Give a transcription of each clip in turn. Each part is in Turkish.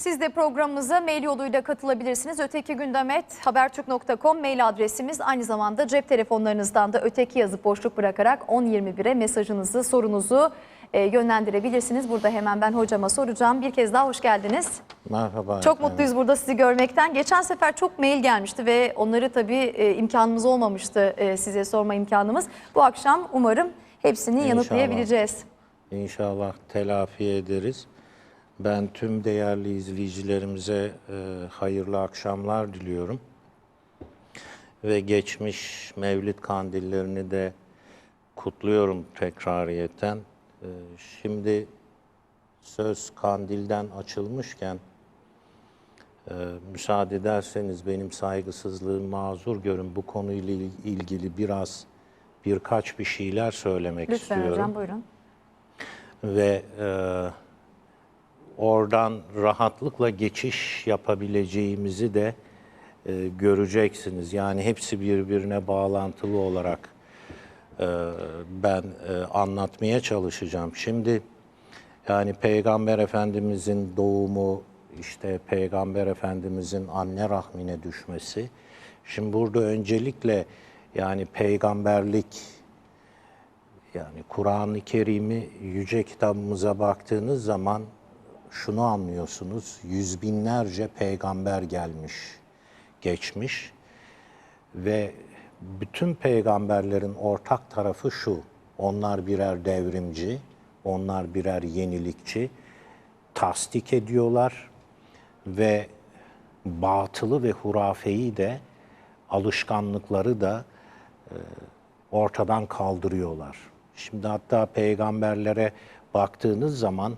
Siz de programımıza mail yoluyla katılabilirsiniz. Öteki gündem habertürk.com mail adresimiz. Aynı zamanda cep telefonlarınızdan da öteki yazıp boşluk bırakarak 10.21'e mesajınızı, sorunuzu e, yönlendirebilirsiniz. Burada hemen ben hocama soracağım. Bir kez daha hoş geldiniz. Merhaba. Çok efendim. mutluyuz burada sizi görmekten. Geçen sefer çok mail gelmişti ve onları tabii e, imkanımız olmamıştı e, size sorma imkanımız. Bu akşam umarım hepsini İnşallah. yanıtlayabileceğiz. İnşallah telafi ederiz. Ben tüm değerli izleyicilerimize e, hayırlı akşamlar diliyorum. Ve geçmiş Mevlid kandillerini de kutluyorum tekrariyeten. E, şimdi söz kandilden açılmışken e, müsaade ederseniz benim saygısızlığım mazur görün. Bu konuyla il- ilgili biraz birkaç bir şeyler söylemek Lütfen istiyorum hocam buyurun. ve e, oradan rahatlıkla geçiş yapabileceğimizi de e, göreceksiniz. Yani hepsi birbirine bağlantılı olarak e, ben e, anlatmaya çalışacağım. Şimdi yani Peygamber Efendimizin doğumu, işte Peygamber Efendimizin anne rahmine düşmesi. Şimdi burada öncelikle yani peygamberlik yani Kur'an-ı Kerim'i yüce kitabımıza baktığınız zaman şunu anlıyorsunuz. Yüz binlerce peygamber gelmiş, geçmiş ve bütün peygamberlerin ortak tarafı şu. Onlar birer devrimci, onlar birer yenilikçi. Tasdik ediyorlar ve batılı ve hurafeyi de alışkanlıkları da ortadan kaldırıyorlar. Şimdi hatta peygamberlere baktığınız zaman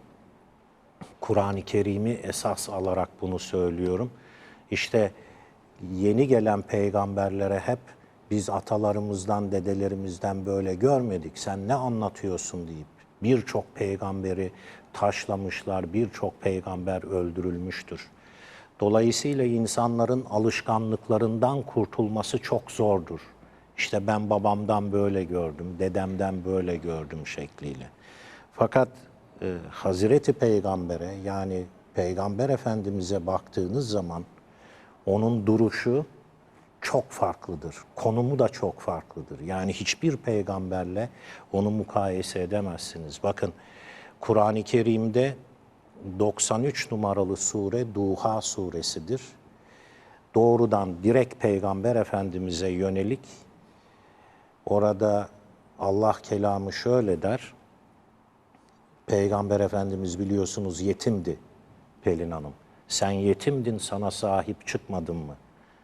Kur'an-ı Kerim'i esas alarak bunu söylüyorum. İşte yeni gelen peygamberlere hep biz atalarımızdan, dedelerimizden böyle görmedik. Sen ne anlatıyorsun deyip birçok peygamberi taşlamışlar, birçok peygamber öldürülmüştür. Dolayısıyla insanların alışkanlıklarından kurtulması çok zordur. İşte ben babamdan böyle gördüm, dedemden böyle gördüm şekliyle. Fakat e, Hazreti Peygamber'e yani Peygamber Efendimiz'e baktığınız zaman onun duruşu çok farklıdır. Konumu da çok farklıdır. Yani hiçbir peygamberle onu mukayese edemezsiniz. Bakın Kur'an-ı Kerim'de 93 numaralı sure Duha suresidir. Doğrudan direkt Peygamber Efendimiz'e yönelik orada Allah kelamı şöyle der. Peygamber Efendimiz biliyorsunuz yetimdi Pelin Hanım. Sen yetimdin sana sahip çıkmadın mı?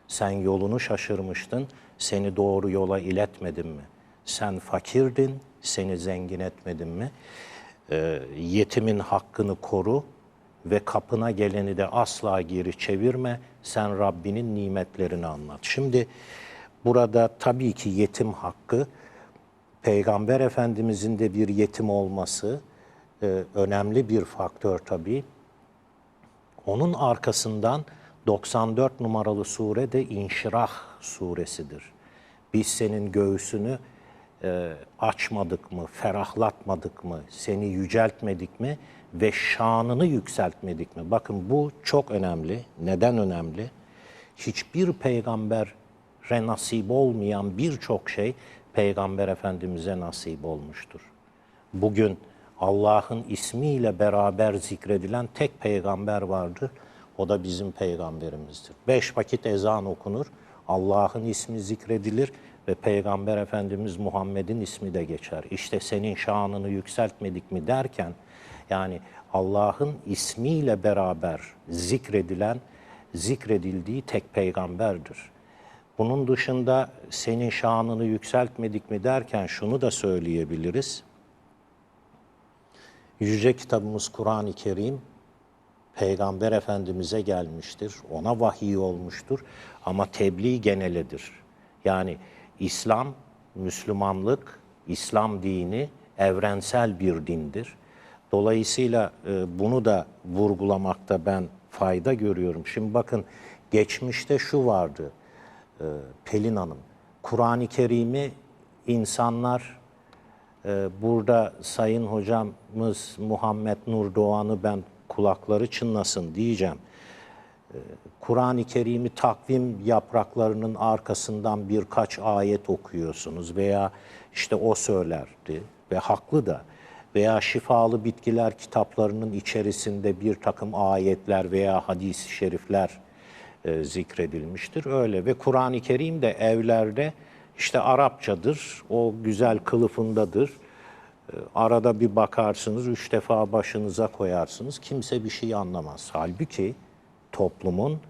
Sen yolunu şaşırmıştın, seni doğru yola iletmedim mi? Sen fakirdin, seni zengin etmedim mi? Ee, yetimin hakkını koru ve kapına geleni de asla geri çevirme. Sen Rabbinin nimetlerini anlat. Şimdi burada tabii ki yetim hakkı, Peygamber Efendimizin de bir yetim olması e, önemli bir faktör tabii. Onun arkasından 94 numaralı sure de İnşirah suresidir. Biz senin göğsünü e, açmadık mı, ferahlatmadık mı, seni yüceltmedik mi ve şanını yükseltmedik mi? Bakın bu çok önemli. Neden önemli? Hiçbir peygambere nasip olmayan birçok şey Peygamber Efendimiz'e nasip olmuştur. Bugün Allah'ın ismiyle beraber zikredilen tek peygamber vardır. O da bizim peygamberimizdir. Beş vakit ezan okunur. Allah'ın ismi zikredilir ve Peygamber Efendimiz Muhammed'in ismi de geçer. İşte senin şanını yükseltmedik mi derken yani Allah'ın ismiyle beraber zikredilen, zikredildiği tek peygamberdir. Bunun dışında senin şanını yükseltmedik mi derken şunu da söyleyebiliriz. Yüce kitabımız Kur'an-ı Kerim Peygamber Efendimiz'e gelmiştir. Ona vahiy olmuştur ama tebliğ genelidir. Yani İslam, Müslümanlık, İslam dini evrensel bir dindir. Dolayısıyla e, bunu da vurgulamakta ben fayda görüyorum. Şimdi bakın geçmişte şu vardı e, Pelin Hanım. Kur'an-ı Kerim'i insanlar burada Sayın Hocamız Muhammed Nur Doğan'ı ben kulakları çınlasın diyeceğim. Ee, Kur'an-ı Kerim'i takvim yapraklarının arkasından birkaç ayet okuyorsunuz veya işte o söylerdi ve haklı da veya şifalı bitkiler kitaplarının içerisinde bir takım ayetler veya hadis-i şerifler e, zikredilmiştir. Öyle ve Kur'an-ı Kerim de evlerde işte Arapçadır, o güzel kılıfındadır. E, Arada bir bakarsınız, üç defa başınıza koyarsınız. Kimse bir şey anlamaz. Halbuki toplumun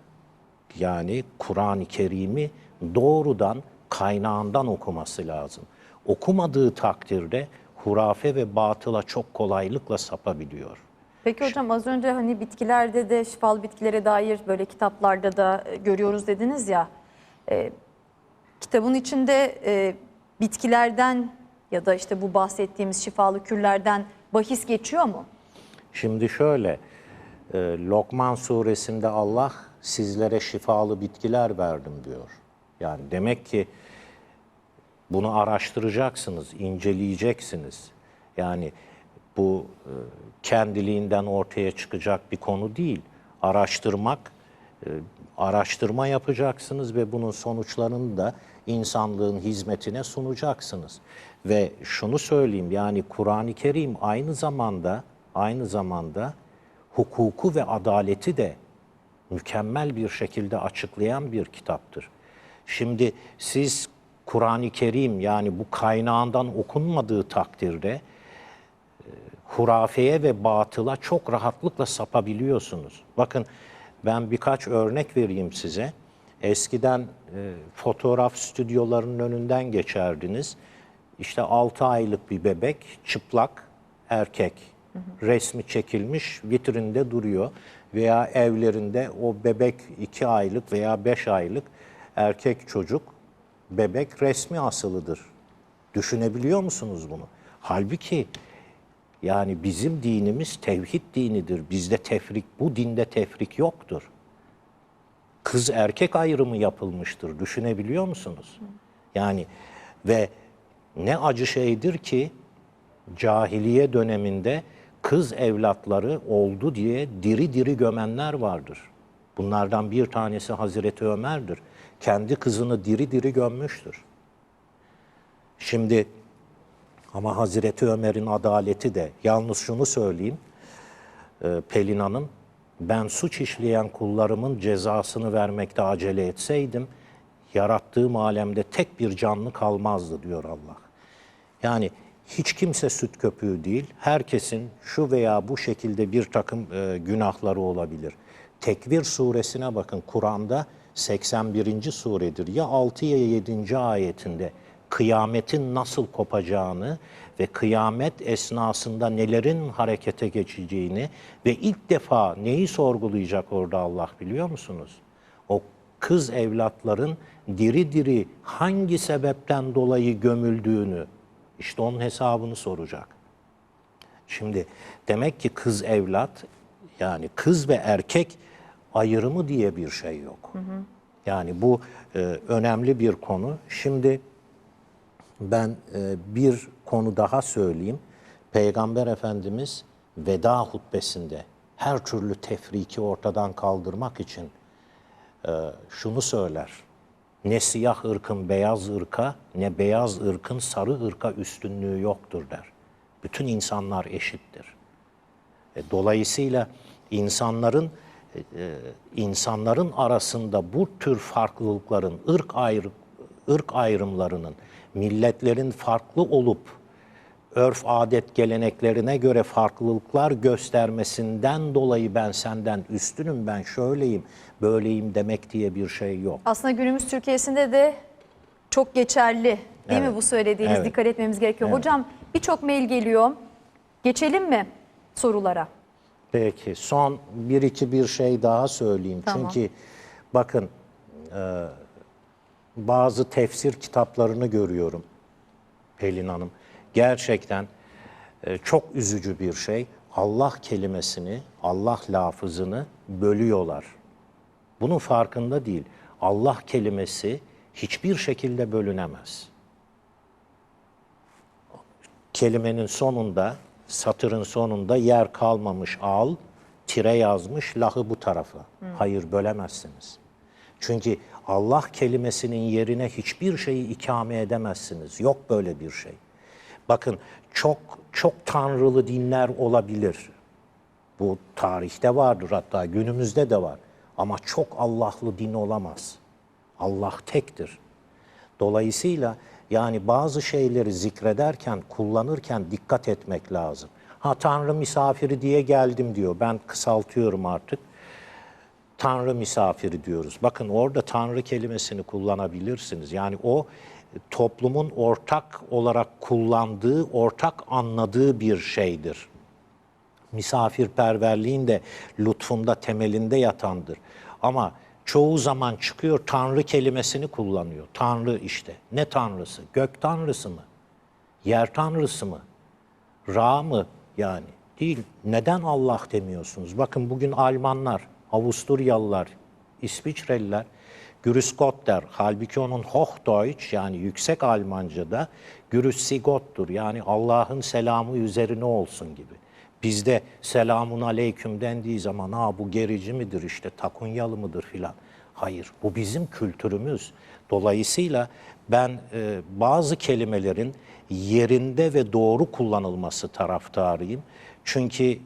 yani Kur'an-ı Kerim'i doğrudan kaynağından okuması lazım. Okumadığı takdirde hurafe ve batıla çok kolaylıkla sapabiliyor. Peki hocam az önce hani bitkilerde de şifalı bitkilere dair böyle kitaplarda da e, görüyoruz dediniz ya. E, kitabın içinde e, bitkilerden ya da işte bu bahsettiğimiz şifalı kürlerden bahis geçiyor mu? Şimdi şöyle, e, Lokman suresinde Allah sizlere şifalı bitkiler verdim diyor. Yani demek ki bunu araştıracaksınız, inceleyeceksiniz. Yani bu e, kendiliğinden ortaya çıkacak bir konu değil. Araştırmak, e, araştırma yapacaksınız ve bunun sonuçlarını da insanlığın hizmetine sunacaksınız. Ve şunu söyleyeyim yani Kur'an-ı Kerim aynı zamanda aynı zamanda hukuku ve adaleti de mükemmel bir şekilde açıklayan bir kitaptır. Şimdi siz Kur'an-ı Kerim yani bu kaynağından okunmadığı takdirde e, hurafeye ve batıla çok rahatlıkla sapabiliyorsunuz. Bakın ben birkaç örnek vereyim size. Eskiden e, fotoğraf stüdyolarının önünden geçerdiniz. İşte 6 aylık bir bebek, çıplak, erkek. Resmi çekilmiş, vitrinde duruyor. Veya evlerinde o bebek 2 aylık veya 5 aylık erkek çocuk, bebek resmi asılıdır. Düşünebiliyor musunuz bunu? Halbuki yani bizim dinimiz tevhid dinidir. Bizde tefrik, bu dinde tefrik yoktur. Kız erkek ayrımı yapılmıştır. Düşünebiliyor musunuz? Yani ve ne acı şeydir ki cahiliye döneminde kız evlatları oldu diye diri diri gömenler vardır. Bunlardan bir tanesi Hazreti Ömer'dir. Kendi kızını diri diri gömmüştür. Şimdi ama Hazreti Ömer'in adaleti de yalnız şunu söyleyeyim e, Pelin Hanım ben suç işleyen kullarımın cezasını vermekte acele etseydim yarattığım alemde tek bir canlı kalmazdı diyor Allah. Yani hiç kimse süt köpüğü değil. Herkesin şu veya bu şekilde bir takım e, günahları olabilir. Tekvir suresine bakın Kur'an'da 81. suredir. Ya 6 ya 7. ayetinde kıyametin nasıl kopacağını ve kıyamet esnasında nelerin harekete geçeceğini ve ilk defa neyi sorgulayacak orada Allah biliyor musunuz? O kız evlatların diri diri hangi sebepten dolayı gömüldüğünü işte onun hesabını soracak. Şimdi demek ki kız evlat yani kız ve erkek ayrımı diye bir şey yok. Yani bu e, önemli bir konu. Şimdi ben e, bir konu daha söyleyeyim. Peygamber Efendimiz veda hutbesinde her türlü tefriki ortadan kaldırmak için e, şunu söyler. Ne siyah ırkın beyaz ırka, ne beyaz ırkın sarı ırka üstünlüğü yoktur der. Bütün insanlar eşittir. E, Dolayısıyla insanların e, e, insanların arasında bu tür farklılıkların, ırk ayrı ırk ayrımlarının, milletlerin farklı olup örf adet geleneklerine göre farklılıklar göstermesinden dolayı ben senden üstünüm, ben şöyleyim, böyleyim demek diye bir şey yok. Aslında günümüz Türkiye'sinde de çok geçerli değil mi Evet. bu söylediğiniz? Evet. Dikkat etmemiz gerekiyor. Evet. Hocam birçok mail geliyor. Geçelim mi sorulara? Peki son bir iki bir şey daha söyleyeyim. Tamam. Çünkü bakın e, bazı tefsir kitaplarını görüyorum Pelin Hanım. Gerçekten e, çok üzücü bir şey. Allah kelimesini, Allah lafızını bölüyorlar. Bunun farkında değil. Allah kelimesi hiçbir şekilde bölünemez. Kelimenin sonunda, satırın sonunda yer kalmamış al, tire yazmış, lahı bu tarafa. Hayır bölemezsiniz. Çünkü Allah kelimesinin yerine hiçbir şeyi ikame edemezsiniz. Yok böyle bir şey. Bakın çok çok tanrılı dinler olabilir. Bu tarihte vardır hatta günümüzde de var. Ama çok Allah'lı din olamaz. Allah tektir. Dolayısıyla yani bazı şeyleri zikrederken, kullanırken dikkat etmek lazım. Ha Tanrı misafiri diye geldim diyor. Ben kısaltıyorum artık. Tanrı misafiri diyoruz. Bakın orada Tanrı kelimesini kullanabilirsiniz. Yani o toplumun ortak olarak kullandığı, ortak anladığı bir şeydir. Misafirperverliğin de lütfunda temelinde yatandır. Ama çoğu zaman çıkıyor Tanrı kelimesini kullanıyor. Tanrı işte. Ne tanrısı? Gök tanrısı mı? Yer tanrısı mı? Ra mı yani? Değil. Neden Allah demiyorsunuz? Bakın bugün Almanlar, Avusturyalılar, İsviçreliler der. Halbuki onun Hochdeutsch yani yüksek Almanca'da Grüß Gott'tur. Yani Allah'ın selamı üzerine olsun gibi. Bizde selamun aleyküm dendiği zaman ha bu gerici midir işte takunyalı mıdır filan. Hayır bu bizim kültürümüz. Dolayısıyla ben e, bazı kelimelerin yerinde ve doğru kullanılması taraftarıyım. Çünkü e,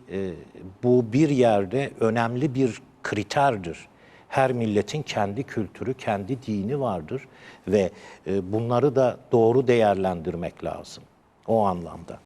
bu bir yerde önemli bir kriterdir. Her milletin kendi kültürü, kendi dini vardır ve e, bunları da doğru değerlendirmek lazım o anlamda.